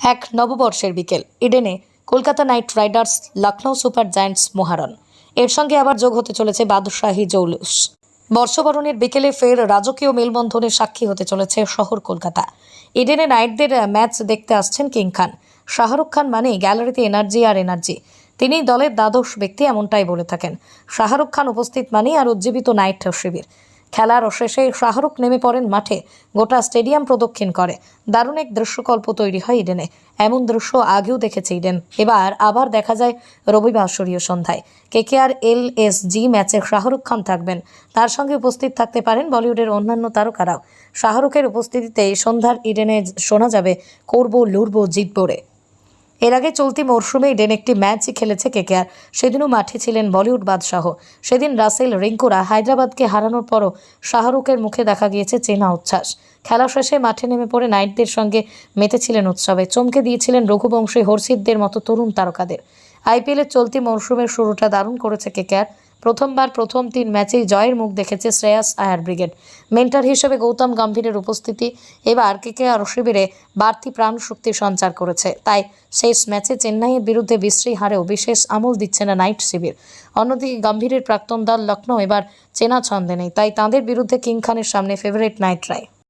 এক নববর্ষের বিকেল, ইডেনে Kolkata knight riders Lucknow super giants, মহারণ। এর সঙ্গে আবার যোগ হতে চলেছে বাদশাহী জৌলুস। বর্ষবরণের বিকেলে ফের রাজকীয় মেলবন্ধনের সাক্ষী হতে চলেছে শহর কলকাতা। ইডেনে নাইটদের ম্যাচ দেখতে আসছেন কিং খান। শাহরুখ খান মানে গ্যালারিতে এনার্জি আর এনার্জি। তিনি দলের দ্বাদশ ব্যক্তি এমনটাই বলে থাকেন। শাহরুখ খান উপস্থিত মানেই আর উজ্জীবিত নাইট শিবির। খেলার শেষে শাহরুখ নেমে পড়েন মাঠে। গোটা স্টেডিয়াম প্রদক্ষিণ করে। দারুণ এক দৃশ্যকল্প তৈরি হয় ইডেনে। এমন দৃশ্য আগেও দেখেছে ইডেন। এবার আবার দেখা যায় রবিবাসরীয় সন্ধ্যায়। কেকেআর এল এস জি ম্যাচে শাহরুখ খান থাকবেন। তার সঙ্গে উপস্থিত থাকতে পারেন বলিউডের অন্যান্য তারকারাও। শাহরুখের উপস্থিতিতে সন্ধ্যার ইডেনে শোনা যাবে করব, লুড়বো, জিতবো রে। এর আগে চলতি মরশুমে ইডেন একটি ম্যাচই খেলেছে কেকেআর সেদিনও মাঠে ছিলেন বলিউড বাদশাহ। সেদিন রাসেল রিঙ্কুরা হায়দ্রাবাদকে হারানোর পরও শাহরুখের মুখে দেখা গিয়েছে চেনা উচ্ছ্বাস। খেলা শেষে মাঠে নেমে পড়ে নাইটদের সঙ্গে মেতেছিলেন উৎসবে। চমকে দিয়েছিলেন রঘুবংশী হর্ষিতদের মতো তরুণ তারকাদের। আইপিএলের চলতি মরশুমের শুরুটা দারুণ করেছে কেকেআর প্রথমবার প্রথম তিন ম্যাচেই জয়ের মুখ দেখেছে শ্রেয়াস আয়ার ব্রিগেড। মেন্টার হিসেবে গৌতম গম্ভীরের উপস্থিতি, এবার কেকেআর শিবিরে বাড়তি প্রাণ শক্তি সঞ্চার করেছে। তাই শেষ ম্যাচে চেন্নাইয়ের বিরুদ্ধে বিশ্রী হারেও বিশেষ আমল দিচ্ছে না নাইট শিবির। অন্যদিকে গম্ভীরের প্রাক্তন দল লক্ষ্ণৌ এবার চেনা ছন্দে নেই, তাই তাঁদের বিরুদ্ধে কিং খানের সামনে ফেভারিট নাইট রায়।